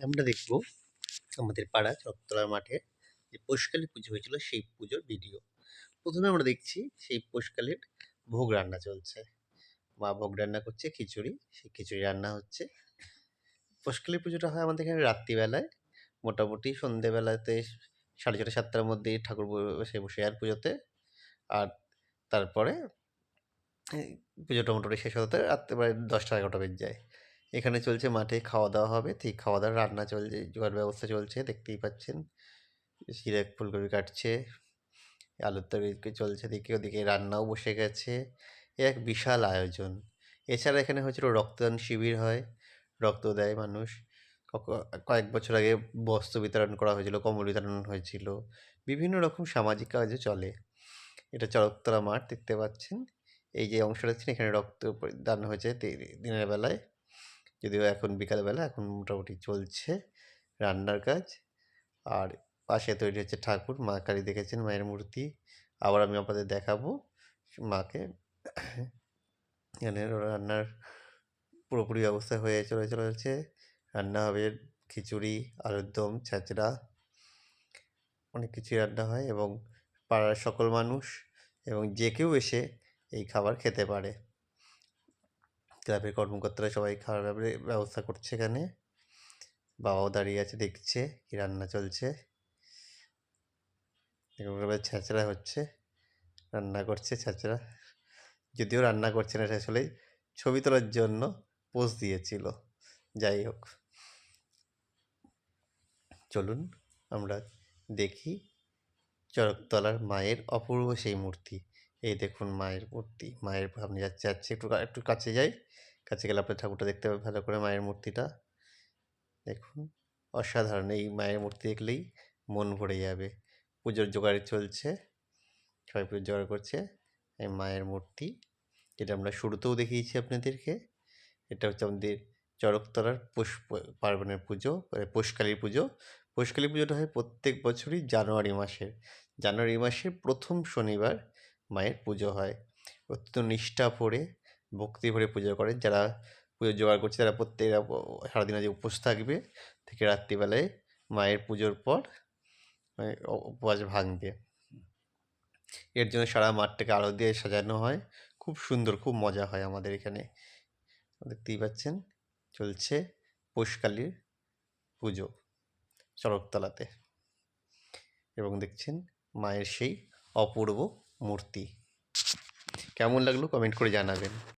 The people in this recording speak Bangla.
আমরা দেখব আমাদের পাড়া চকতলার মাঠে যে পোষকালী পুজো হয়েছিল সেই পুজোর ভিডিও প্রথমে আমরা দেখছি সেই পোষকালীর ভোগ রান্না চলছে। মা ভোগ রান্না করছে, খিচুড়ি। সেই খিচুড়ি রান্না হচ্ছে। পোষকালী পুজোটা হয় আমাদের এখানে রাত্রিবেলায়। মোটামুটি সন্ধেবেলাতে সাড়ে ছটা, সাতটার মধ্যেই ঠাকুর বসে বসে আর পুজোতে। আর তারপরে পুজোটা মোটামুটি শেষ হতে রাত্রে প্রায় দশটা, এগারোটা বেজে যায়। এখানে চলছে মাঠে খাওয়া দাওয়া হবে। ঠিক খাওয়া দাওয়ার রান্না চলছে, জোগাড় ব্যবস্থা চলছে, দেখতেই পাচ্ছেন। সিরাক ফুলকপি কাটছে, আলুর তরকারি চলছে দিকে ওদিকে রান্নাও বসে গেছে। এ এক বিশাল আয়োজন। এছাড়া এখানে হয়েছিল রক্তদান শিবির হয়, রক্ত দেয় মানুষ। কয়েক বছর আগে বস্ত্র বিতরণ করা হয়েছিল, কম্বল বিতরণ হয়েছিল। বিভিন্ন রকম সামাজিক কাজও চলে। এটা চরকতলা মাঠ, দেখতে পাচ্ছেন। এই যে অংশটা দেখছেন, এখানে রক্ত দান হয়েছে দিনের বেলায়। যদিও এখন বিকালবেলা, এখন মোটামুটি চলছে রান্নার কাজ। আর পাশে তৈরি হচ্ছে ঠাকুর, মা কালী দেখেছেন মায়ের মূর্তি। আবার আমি আপনাদের দেখাবো মাকে। এখানে রান্নার পুরোপুরি ব্যবস্থা হয়ে চলে চলেছে। রান্না হবে খিচুড়ি, আলুর দম ছ্যাঁচড়া অনেক কিছুই রান্না হয় এবং পাড়ার সকল মানুষ এবং যে কেউ এসে এই খাবার খেতে পারে। ক্লাবের কর্মকর্তারা সবাই খাওয়ার ব্যাপারে ব্যবস্থা করছে এখানে। বাবাও দাঁড়িয়ে আছে, দেখছে কি রান্না চলছে। এভাবে ছ্যাঁচড়া হচ্ছে, রান্না করছে ছ্যাঁচড়া যদিও রান্না করছে না আসলে ছবি তোলার জন্য পোজ দিয়েছিল। যাই হোক। চলুন আমরা দেখি চরকতলার মায়ের অপূর্ব সেই মূর্তি। এই দেখুন মায়ের মূর্তি, মায়ের সামনে যাচ্ছে যাচ্ছে, একটু একটু কাছে যাই। কাছে গেলে আপনার ঠাকুরটা দেখতে পাবেন ভালো করে মায়ের মূর্তিটা। দেখুন, অসাধারণ, এই মায়ের মূর্তি দেখলেই মন ভরে যাবে। পুজোর জোগাড় চলছে, সবাই পুজোর জোগাড় করছে, এই মায়ের মূর্তি। যেটা আমরা শুরুতেও দেখিয়েছি আপনাদেরকে, এটা হচ্ছে আমাদের চড়কতলার পৌষ পার্বণের পুজো মানে পৌষকালীর পুজো। পৌষকালী পুজোটা হয় প্রত্যেক বছরই জানুয়ারি মাসের। জানুয়ারি মাসের প্রথম শনিবার মায়ের পুজো হয়। অত্যন্ত নিষ্ঠা ভরে ভক্তি ভরে পুজো করেন। যারা পুজো জোগাড় করছে তারা প্রত্যেকরা সারাদিন আজ উপোস থাকবে থেকে রাত্রিবেলায় মায়ের পুজোর পর উপবাস ভাঙবে। এর জন্য সারা মাঠটাকে আলো দিয়ে সাজানো হয়। খুব সুন্দর, খুব মজা হয় আমাদের এখানে। দেখতেই পাচ্ছেন, চলছে পৌষকালীর পুজো চড়কতলাতে এবং দেখছেন মায়ের সেই অপূর্ব মূর্তি। কেমন লাগল কমেন্ট করে জানাবেন।